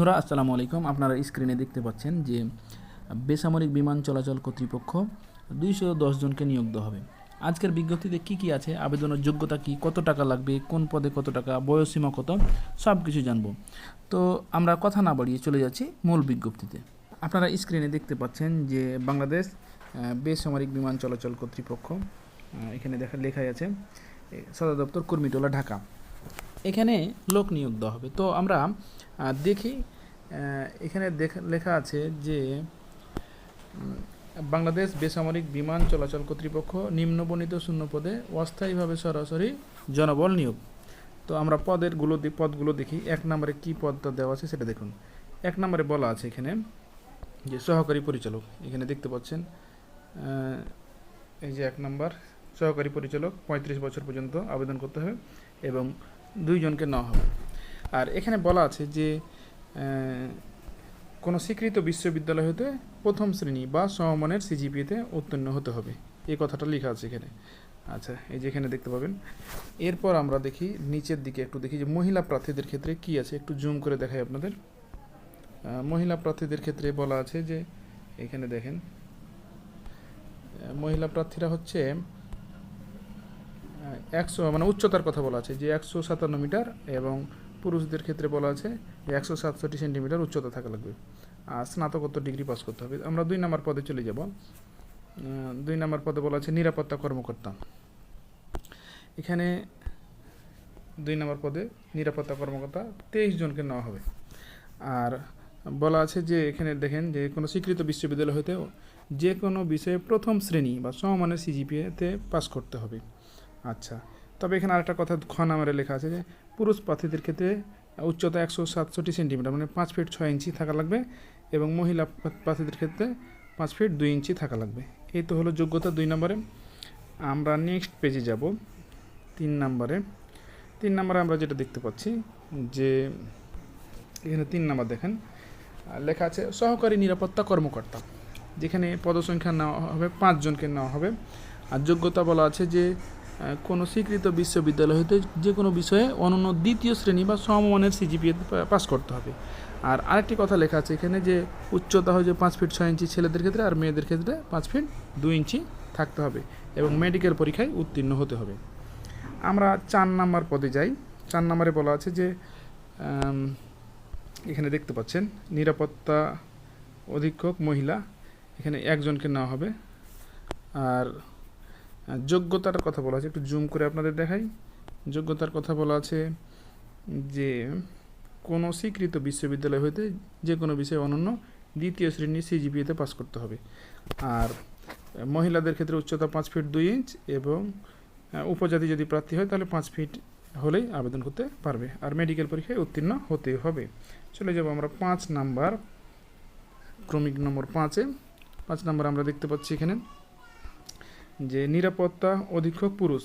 বন্ধুরা, আসসালামু আলাইকুম। আপনারা স্ক্রিনে দেখতে পাচ্ছেন যে বেসামরিক বিমান চলাচল কর্তৃপক্ষ দুইশো দশ জনকে নিয়োগ দেওয়া হবে। আজকের বিজ্ঞপ্তিতে কি কি আছে, আবেদনের যোগ্যতা কি, কত টাকা লাগবে, কোন পদে কত টাকা বয়সীমা কত সব কিছু জানব। তো আমরা কথা না বাড়িয়ে চলে যাচ্ছি মূল বিজ্ঞপ্তিতে। আপনারা স্ক্রিনে দেখতে পাচ্ছেন যে বাংলাদেশ বেসামরিক বিমান চলাচল কর্তৃপক্ষ এখানে দেখা, লেখাই আছে সদর দপ্তর কর্মীটোলা, ঢাকা। এখানে লোক নিয়োগ দেওয়া হবে। তো আমরা দেখি এখানে লেখা আছে যে বাংলাদেশ বেসামরিক বিমান চলাচল কর্তৃপক্ষ নিম্নবর্ণিত শূন্য পদে অস্থায়ীভাবে সরাসরি জনবল নিয়োগ। তো আমরা পদেরগুলো পদগুলো দেখি। এক নম্বরে কি পদটা দেওয়া আছে সেটা দেখুন। এক নম্বরে বলা আছে এখানে যে সহকারী পরিচালক, এখানে দেখতে পাচ্ছেন এই যে এক নম্বর, সহকারী পরিচালক পঁয়ত্রিশ বছর পর্যন্ত আবেদন করতে হবে এবং দুইজনকে নেওয়া হবে। আর এখানে বলা আছে যে কোনো স্বীকৃত বিশ্ববিদ্যালয় হতে প্রথম শ্রেণি বা সমমানের সিজিপিতে উত্তীর্ণ হতে হবে। এই কথাটা লেখা আছে এখানে। আচ্ছা এই যে এখানে দেখতে পাবেন। এরপর আমরা দেখি, নিচের দিকে একটু দেখি যে মহিলা প্রার্থীদের ক্ষেত্রে কি আছে। একটু জুম করে দেখাই আপনাদের। মহিলা প্রার্থীদের ক্ষেত্রে বলা আছে যে, এখানে দেখেন মহিলা প্রার্থীরা হচ্ছে একশো মানে উচ্চতার কথা বলা আছে যে একশো সাতান্ন মিটার এবং পুরুষদের ক্ষেত্রে বলা আছে যে একশো সাতষট্টি সেন্টিমিটার উচ্চতা থাকা লাগবে। আর স্নাতকোত্তর ডিগ্রি পাস করতে হবে। আমরা দুই নম্বর পদে চলে যাব। দুই নম্বর পদে বলা আছে নিরাপত্তা কর্মকর্তা। এখানে দুই নম্বর পদে নিরাপত্তা কর্মকর্তা তেইশ জনকে নেওয়া হবে। আর বলা আছে যে এখানে দেখেন যে কোনো স্বীকৃত বিশ্ববিদ্যালয় হতে যে কোনো বিষয়ে প্রথম শ্রেণি বা সমমানের সিজিপিএতে পাস করতে হবে। আচ্ছা তবে এখানে আরেকটা কথা খ নাম্বারে লেখা আছে যে পুরুষ প্রার্থীদের ক্ষেত্রে উচ্চতা একশো সাতষট্টি সেন্টিমিটার মানে পাঁচ ফিট ছয় ইঞ্চি থাকা লাগবে এবং মহিলা প্রা- প্রার্থীদের ক্ষেত্রে পাঁচ ফিট দুই ইঞ্চি থাকা লাগবে। এই তো হলো যোগ্যতা দুই নম্বরে। আমরা নেক্সট পেজে যাব, তিন নম্বরে। তিন নম্বরে আমরা যেটা দেখতে পাচ্ছি যে এখানে তিন নম্বর দেখেন লেখা আছে, সহকারী নিরাপত্তা কর্মকর্তা, যেখানে পদসংখ্যা নেওয়া হবে, পাঁচজনকে নেওয়া হবে। আর যোগ্যতা বলা আছে যে কোনো স্বীকৃত বিশ্ববিদ্যালয় হতে যে কোনো বিষয়ে অনন্য দ্বিতীয় শ্রেণি বা সমমানের সিজিপিএ পাস করতে হবে। আর আরেকটি কথা লেখা আছে এখানে যে উচ্চতা হয় যে পাঁচ ফিট ছয় ইঞ্চি ছেলেদের ক্ষেত্রে আর মেয়েদের ক্ষেত্রে পাঁচ ফিট দুই ইঞ্চি থাকতে হবে এবং মেডিকেল পরীক্ষায় উত্তীর্ণ হতে হবে। আমরা চার নাম্বার পদে যাই। চার নাম্বারে বলা আছে যে এখানে দেখতে পাচ্ছেন, নিরাপত্তা অধীক্ষক মহিলা, এখানে একজনকে নেওয়া হবে। আর যোগ্যতার কথা বলা আছে। একটু জুম করে আপনাদের দেখাই। যোগ্যতার কথা বলা আছে যে, কোনো স্বীকৃত বিশ্ববিদ্যালয় হইতে যে কোনো বিষয়ে অনন্য দ্বিতীয় শ্রেণি সিজিপিএতে পাস করতে হবে। আর মহিলাদের ক্ষেত্রে উচ্চতা পাঁচ ফিট দুই ইঞ্চ এবং উপজাতি যদি প্রার্থী হয়, তাহলে পাঁচ ফিট হলেই আবেদন করতে পারবে। আর মেডিকেল পরীক্ষায় উত্তীর্ণ হতে হবে। চলে যাব আমরা পাঁচ নাম্বার, ক্রমিক নম্বর পাঁচে। পাঁচ নাম্বার আমরা দেখতে পাচ্ছি এখানে। যে নিরাপত্তা অধীক্ষক পুরুষ।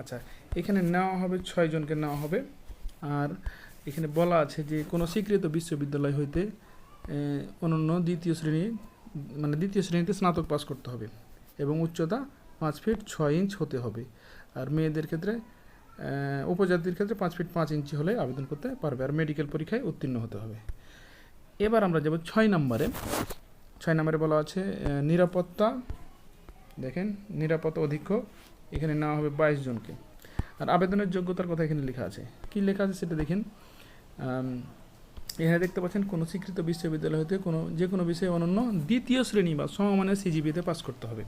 আচ্ছা এখানে নেওয়া হবে ছয় জনকে নেওয়া হবে। আর এখানে বলা আছে যে কোনো স্বীকৃত বিশ্ববিদ্যালয় হইতে অনন্য দ্বিতীয় শ্রেণি মানে দ্বিতীয় শ্রেণীতে স্নাতক পাস করতে হবে এবং উচ্চতা পাঁচ ফিট ছয় ইঞ্চ হতে হবে। আর মেয়েদের ক্ষেত্রে উপজাতির ক্ষেত্রে পাঁচ ফিট পাঁচ ইঞ্চি হলে আবেদন করতে পারবে আর মেডিকেল পরীক্ষায় উত্তীর্ণ হতে হবে। এবার আমরা যাব ছয় নম্বরে। ছয় নম্বরে বলা আছে নিরাপত্তা দেখেন, নিরাপত্তা অধীক্ষক, এখানে নেওয়া হবে বাইশ জনকে। আর আবেদনের যোগ্যতার কথা এখানে লেখা আছে। কি লেখা আছে সেটা দেখেন। এখানে দেখতে পাচ্ছেন, কোনো স্বীকৃত বিশ্ববিদ্যালয় হতে কোনো, যে কোনো বিষয়ে অনন্য দ্বিতীয় শ্রেণি বা সমমানের সিজিবিতে পাস করতে হবে।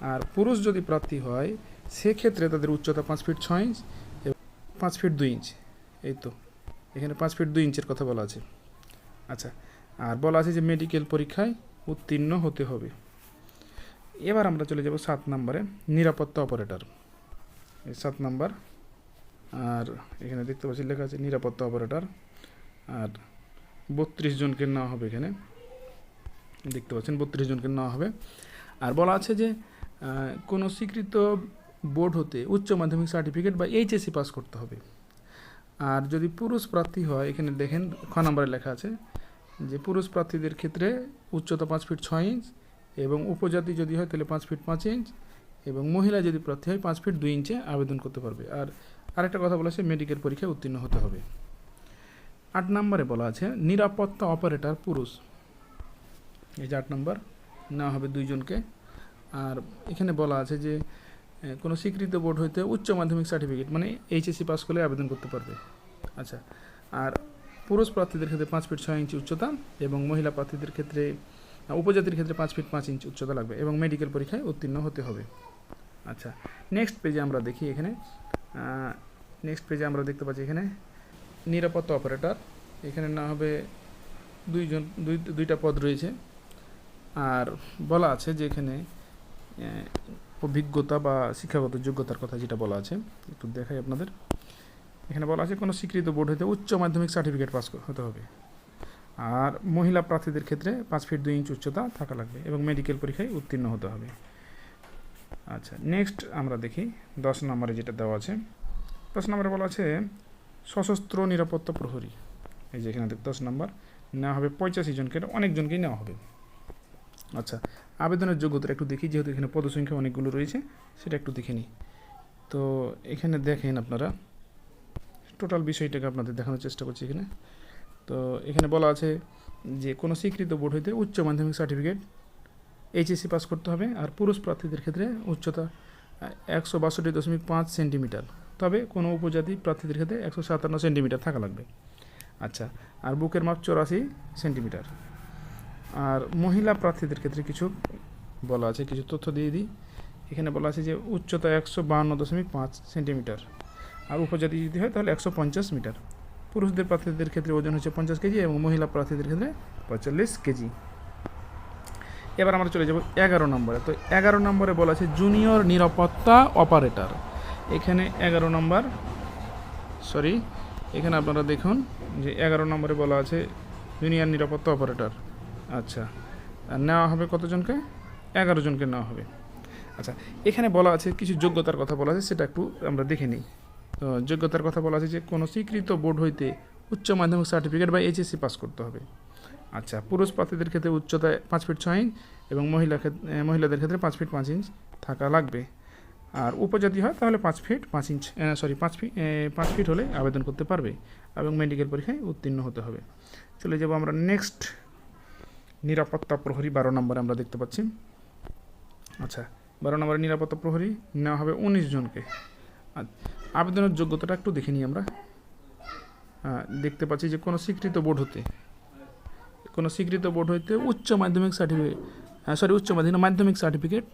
আর পুরুষ যদি প্রার্থী হয়, সেক্ষেত্রে তাদের উচ্চতা পাঁচ ফিট ছয় ইঞ্চ এবং পাঁচ ফিট দুই ইঞ্চ। এই তো, এখানে পাঁচ ফিট দুই ইঞ্চের কথা বলা আছে। আচ্ছা আর বলা আছে যে মেডিকেল পরীক্ষায় উত্তীর্ণ হতে হবে। এবার আমরা চলে যাব সাত নম্বরে, নিরাপত্তা অপারেটর। এই সাত নম্বর, আর এখানে দেখতে পাচ্ছি লেখা আছে নিরাপত্তা অপারেটর, আর বত্রিশ জনকে নেওয়া হবে এখানে। দেখতে পাচ্ছেন বত্রিশ জনকে নেওয়া হবে। আর বলা আছে যে কোনো স্বীকৃত বোর্ড হতে উচ্চ মাধ্যমিক সার্টিফিকেট বা এইচএসসি পাস করতে হবে। আর যদি পুরুষ প্রার্থী হয়, এখানে দেখেন খ নম্বরে লেখা আছে যে, পুরুষ প্রার্থীদের ক্ষেত্রে উচ্চতা পাঁচ ফিট ছয় ইঞ্চ এবং উপজাতি যদি হয়, তাহলে পাঁচ ফিট পাঁচ ইঞ্চ এবং মহিলা যদি প্রার্থী হয়, পাঁচ ফিট দুই ইঞ্চে আবেদন করতে পারবে। আর আরেকটা কথা বলেছে মেডিকেল পরীক্ষায় উত্তীর্ণ হতে হবে। আট নম্বরে বলা আছে, নিরাপত্তা অপারেটর পুরুষ। এই যে আট নম্বর, নেওয়া হবে দুইজনকে। আর এখানে বলা আছে যে কোনো স্বীকৃত বোর্ড হইতে উচ্চ মাধ্যমিক সার্টিফিকেট মানে এইচএসসি পাস করলে আবেদন করতে পারবে। আচ্ছা আর পুরুষ প্রার্থীদের ক্ষেত্রে পাঁচ ফিট ছয় ইঞ্চি উচ্চতা এবং মহিলা প্রার্থীদের ক্ষেত্রে উপজাতির ক্ষেত্রে পাঁচ ফিট পাঁচ ইঞ্চ উচ্চতা লাগবে এবং মেডিকেল পরীক্ষায় উত্তীর্ণ হতে হবে। আচ্ছা নেক্সট পেজে আমরা দেখি এখানে নেক্সট পেজে আমরা দেখতে পাচ্ছি এখানে, নিরাপত্তা অপারেটর এখানে না হবে দুইজন, দুই, দুইটা পদ রয়েছে। আর বলা আছে যে এখানে অভিজ্ঞতা বা শিক্ষাগত যোগ্যতার কথা যেটা বলা আছে, একটু দেখাই আপনাদের। এখানে বলা আছে কোনো স্বীকৃত বোর্ড হতে উচ্চ মাধ্যমিক সার্টিফিকেট পাস হতে হবে। আর মহিলা প্রার্থীদের ক্ষেত্রে পাঁচ ফিট দুই ইঞ্চ উচ্চতা থাকা লাগবে এবং মেডিকেল পরীক্ষায় উত্তীর্ণ হতে হবে। আচ্ছা নেক্সট আমরা দেখি, দশ নম্বরে যেটা দেওয়া আছে। দশ নম্বরে বলা আছে, সশস্ত্র নিরাপত্তা প্রহরী। এই যে এখানে দশ নম্বর, নেওয়া হবে পঁচাশি জনকে অনেকজনকেই নেওয়া হবে। আচ্ছা আবেদনের যোগ্যতা একটু দেখি, যেহেতু এখানে পদসংখ্যা অনেকগুলো রয়েছে, সেটা একটু দেখে নিই। তো এখানে দেখেন আপনারা টোটাল বিষয়টাকে আপনাদের দেখানোর চেষ্টা করছি এখানে। তো এখানে বলা আছে যে কোনো স্বীকৃত বোর্ড হইতে উচ্চ মাধ্যমিক সার্টিফিকেট এইচএসসি পাস করতে হবে আর পুরুষ প্রার্থীদের ক্ষেত্রে উচ্চতা একশো বাষট্টি দশমিক পাঁচ সেন্টিমিটার। তবে কোনো উপজাতি প্রার্থীদের ক্ষেত্রে একশো সাতান্ন সেন্টিমিটার থাকা লাগবে। আচ্ছা আর বুকের মাপ চৌরাশি সেন্টিমিটার। আর মহিলা প্রার্থীদের ক্ষেত্রে কিছু বলা আছে, কিছু তথ্য দিয়ে দিই। এখানে বলা আছে যে উচ্চতা একশো বাহান্ন দশমিক পাঁচ সেন্টিমিটার। আর উপজাতি যদি হয় তাহলে একশো পঞ্চাশ মিটার। পুরুষদের প্রার্থীদের ক্ষেত্রে ওজন হচ্ছে পঞ্চাশ কেজি এবং মহিলা প্রার্থীদের ক্ষেত্রে পঁয়তাল্লিশ কেজি। এবার আমরা চলে যাব এগারো নম্বরে। তো এগারো নম্বরে বলা আছে জুনিয়র নিরাপত্তা অপারেটর। এখানে এগারো নম্বর, সরি, এখানে আপনারা দেখুন যে এগারো নম্বরে বলা আছে জুনিয়র নিরাপত্তা অপারেটর। আচ্ছা নেওয়া হবে কতজনকে? এগারো জনকে নেওয়া হবে। আচ্ছা এখানে বলা আছে কিছু যোগ্যতার কথা বলা আছে, সেটা একটু আমরা দেখে নিই। তো যোগ্যতার কথা বলা আছে যে কোনো স্বীকৃত বোর্ড হইতে উচ্চ মাধ্যমিক সার্টিফিকেট বা এইচএসসি পাস করতে হবে। আচ্ছা পুরুষ প্রার্থীদের ক্ষেত্রে উচ্চতায় পাঁচ ফিট ছয় ইঞ্চ এবং মহিলা মহিলাদের ক্ষেত্রে পাঁচ ফিট পাঁচ ইঞ্চ থাকা লাগবে। আর উপজাতি হয় তাহলে পাঁচ ফিট পাঁচ ইঞ্চ সরি পাঁচ ফিট পাঁচ ফিট হলে আবেদন করতে পারবে এবং মেডিকেল পরীক্ষায় উত্তীর্ণ হতে হবে। চলে যাব আমরা নেক্সট নিরাপত্তা প্রহরী বারো নম্বরে আমরা দেখতে পাচ্ছি। আচ্ছা বারো নম্বরে নিরাপত্তা প্রহরী নেওয়া হবে উনিশ জনকে। আবেদনের যোগ্যতাটা একটু দেখে নিই আমরা। দেখতে পাচ্ছি যে কোনো স্বীকৃত বোর্ড হতে, কোনো স্বীকৃত বোর্ড হইতে উচ্চ মাধ্যমিক সার্টিফিকেট সরি উচ্চ মাধ্যমিক মাধ্যমিক সার্টিফিকেট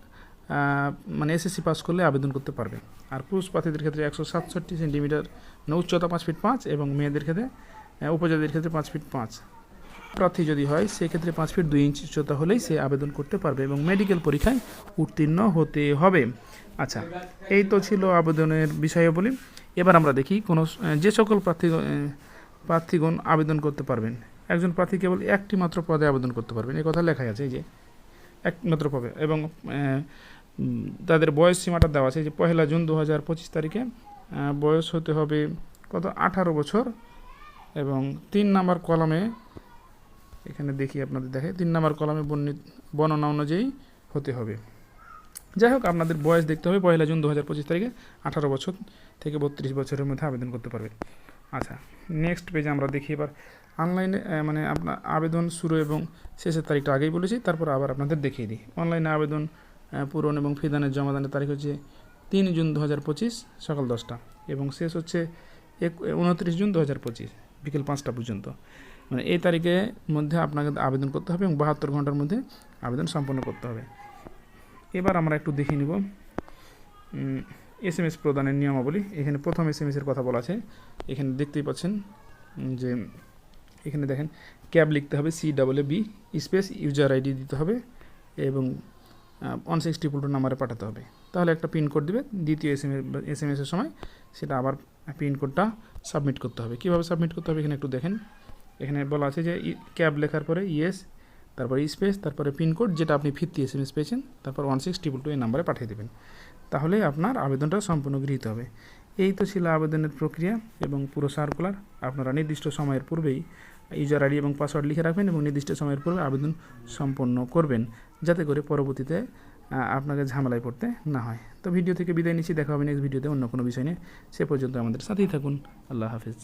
মানে এসএসসি পাস করলে আবেদন করতে পারবে। আর পুরুষ প্রার্থীদের ক্ষেত্রে একশো সাতষট্টি সেন্টিমিটার মানে উচ্চতা পাঁচ ফিট পাঁচ এবং মেয়েদের ক্ষেত্রে উপজাতির ক্ষেত্রে পাঁচ ফিট পাঁচ। প্রার্থী যদি হয়, সেক্ষেত্রে পাঁচ ফিট দুই ইঞ্চ উচ্চতা হলেই সে আবেদন করতে পারবে এবং মেডিকেল পরীক্ষায় উত্তীর্ণ হতে হবে। আচ্ছা এই তো ছিল আবেদনের বিষয়ে বলি এবার আমরা দেখি কোনো, যে সকল প্রার্থী প্রার্থীগণ আবেদন করতে পারবেন, একজন প্রার্থী কেবল একটি মাত্র পদে আবেদন করতে পারবেন। এই কথা লেখাই আছে যে, একমাত্র পদে এবং তাদের বয়স সীমাটা দেওয়া আছে যে পহেলা জুন দু হাজার পঁচিশ তারিখে বয়স হতে হবে কত? আঠারো বছর এবং তিন নাম্বার কলামে এখানে দেখি আপনাদের দেখে। তিন নাম্বার কলামে বর্ণনা অনুযায়ী হতে হবে। যাই হোক, আপনাদের বয়স দেখতে হবে। পয়লা জুন দু হাজার পঁচিশ তারিখে আঠারো বছর থেকে বত্রিশ বছরের মধ্যে আবেদন করতে পারবে। আচ্ছা নেক্সট পেজে আমরা দেখি এবার অনলাইনে মানে আপনার আবেদন শুরু এবং শেষের তারিখটা আগেই বলেছি। তারপর আবার আপনাদের দেখিয়ে দিই। অনলাইনে আবেদন পূরণ এবং ফিদানের জমাদানের তারিখ হচ্ছে তিন জুন দু হাজার পঁচিশ সকাল দশটা এবং শেষ হচ্ছে এক উনত্রিশ জুন দু হাজার পঁচিশ বিকেল পাঁচটা পর্যন্ত। মানে এই তারিখের মধ্যে আপনাকে আবেদন করতে হবে এবং বাহাত্তর ঘণ্টার মধ্যে আবেদন সম্পন্ন করতে হবে। এবার আমরা একটু দেখে নিব। এস এম এস প্রদানের নিয়মাবলী। এখানে প্রথম এস এম এসের কথা বলা আছে। এখানে দেখতেই পাচ্ছেন যে এখানে দেখেন, ক্যাব লিখতে হবে C double B space user ID দিতে হবে এবং ওয়ান সিক্স ট্রিপল টু নাম্বারে পাঠাতে হবে। তাহলে একটা পিনকোড দিবে। দ্বিতীয় এস এম এস এম এসের সময় সেটা আবার পিনকোডটা সাবমিট করতে হবে। কীভাবে সাবমিট করতে হবে? এখানে একটু দেখেন। এখানে বলা আছে যে ক্যাব লেখার পরে ইয়েস, তারপরে স্পেস, তারপরে পিনকোড যেটা আপনি ফিফটি এস এম এস পেয়েছেন, তারপর ওয়ান সিক্স টু এই নাম্বারে পাঠিয়ে দেবেন। তাহলে আপনার আবেদনটা সম্পূর্ণ গৃহীত হবে। এই তো ছিল আবেদনের প্রক্রিয়া এবং পুরো সার্কুলার। আপনারা নির্দিষ্ট সময়ের পূর্বেই ইউজার আইডি এবং পাসওয়ার্ড লিখে রাখবেন এবং নির্দিষ্ট সময়ের পূর্বে আবেদন সম্পন্ন করবেন, যাতে করে পরবর্তীতে আপনাকে ঝামেলায় পড়তে না হয়। তো ভিডিও থেকে বিদায় নিচ্ছি। দেখা হবে নেক্সট ভিডিওতে অন্য কোনো বিষয় নিয়ে। সে পর্যন্ত আমাদের সাথেই থাকুন। আল্লাহ হাফিজ।